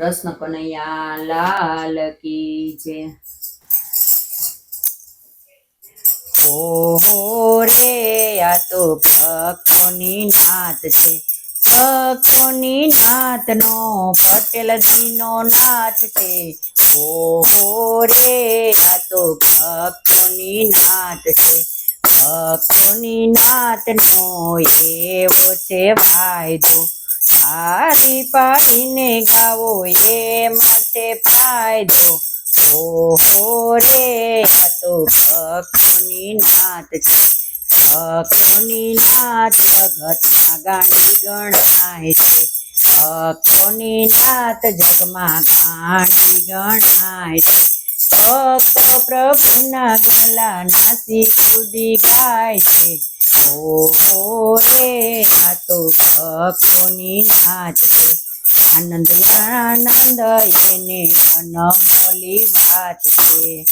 કૃષ્ણ કનૈયા લાલ કી છે ઓહો રે, આ તો ભક્તોની નાત છે. ભક્તોની નાતનો પટેલ દીનો નાથ છે. ઓહો રે, આ તો ભક્તોની નાત છે. ભક્તોની નાતનો એવો છે વાયદો. હારી પાડીને ગાવો, એ માટે ફાયદો ઓહો રે, આ તો ભક્તોની નાત છે. ભક્તોની નાત જગતમાં ગાણી ગણાય છે. ભક્તોની નાત જગમાં ગાણી ગણાય છે. ભક્તો પ્રભુના ગલા નાસી સુધી ગાય છે. ઓહો આ તો ભક્તોની નાચ છે. આનંદ આનંદ, એને અનમોલી વાત છે.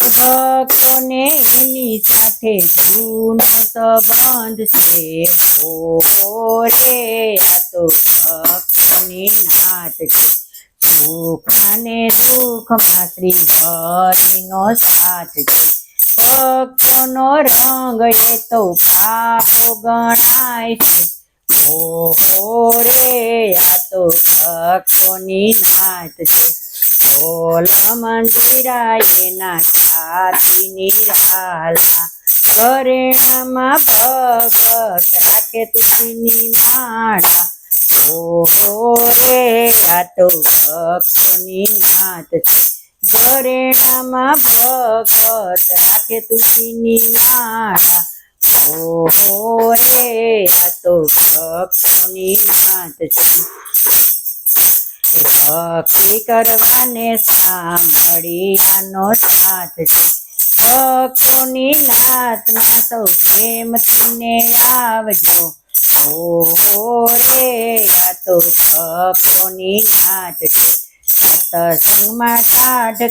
ભક્તોને એની સાથે જૂનો સંબંધ છે. ઓહો આ તો ભક્તોની નાચ છે. સુખ અને દુઃખમાં શ્રી હરિનો સાથ છે. ભક્તોનો રંગ એ તો પાપો ગણાય છે. ઓહો રે, આ તો ભક્તોની નાત છે. ભોલ મંદિરા એના ખ્યાતિ નિરાલા કરેણામાં ભગત રાખે તુલસીની માળા. ઓહો રે, આ તો ભક્તોની નાત છે. ઘરેણામાં ભગત રાખે તુલસીની માળા. ઓહો રે આ તો ભક્તોની વાત છે. ભક્તિ કરવાને સાંભળી આનો સાથ છે. ભક્તોની નાતમાં સૌ પ્રેમથી ને આવજો. ઓહો રે આ તો ભક્તોની નાત છે. સત્સંગમાં ટાઢ કે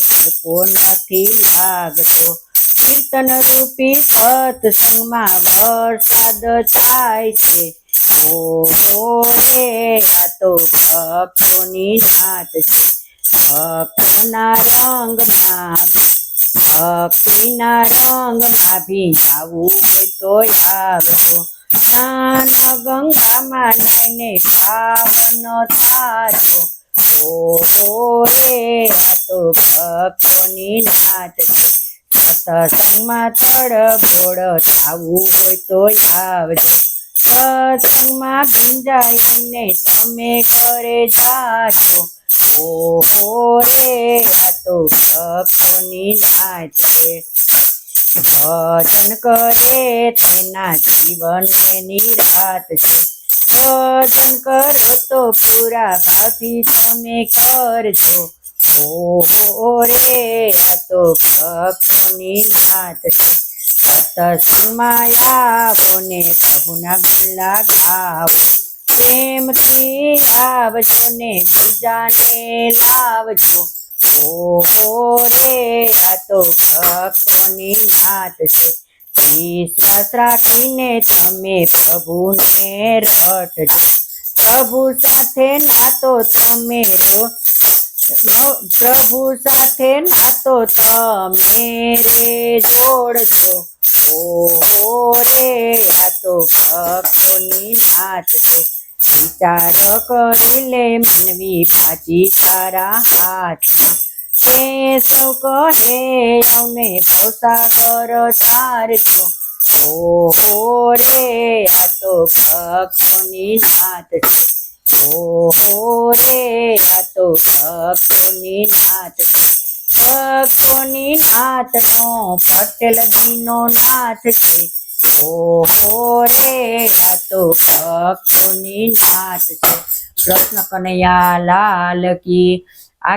તડકો નથી લાગતો. કીર્તન રૂપી સત્સંગમાં વરસાદ થાય છે. ઓહો રે આ તો ભક્તોની નાત છે. ભક્તોના રંગમાં ભક્તિના રંગમાં ભીંજાવું હોય તો આવજો સ્નાન ગંગામાં નાઈને પાવન થાજો. ઓહો રે આ તો ભક્તોની નાત છે. સત્સંગમાં તડબોળ થવું હોય તો આવજો. સત્સંગમાં ભીંજાઈને તમે ઘરે જાજો. ઓહો રે આ તો ભક્તોની નાચ છે. ભજન કરે તેના જીવનને નિરાત છે. ભજન કરો તો પૂરા ભાભી તમે કરજો. ઓ રે, આ તો ભક્તોની નાત છે. આવો ને પ્રભુના ગુલ્લા ગાવો. પ્રેમથી આવજો ને બીજાને લાવજો. ઓ રે, આ તો ભક્તોની નાત છે. વિશ્વાસ રાખીને તમે પ્રભુને રટજો પ્રભુ સાથે નાતો તમે પ્રભુ સાથે નાતો તમે રે જોડજો. ઓહો રે, આ તો ભક્તોની નાત છે. વિચાર કરી લે માનવી ભાજી તારા હાથમાં. તે સૌ કહે, અમને પોસાગર તારજો ઓહો રે, આ તો ભક્તોની નાત છે. ઓહો રે, આ તો ભક્તોની નાત છે. ભક્તોની નાતનો પટેલ દીનો નાથ છે. ઓહો રે, આ તો ભક્તોની નાત છે. કૃષ્ણ કનૈયા લાલ કી આ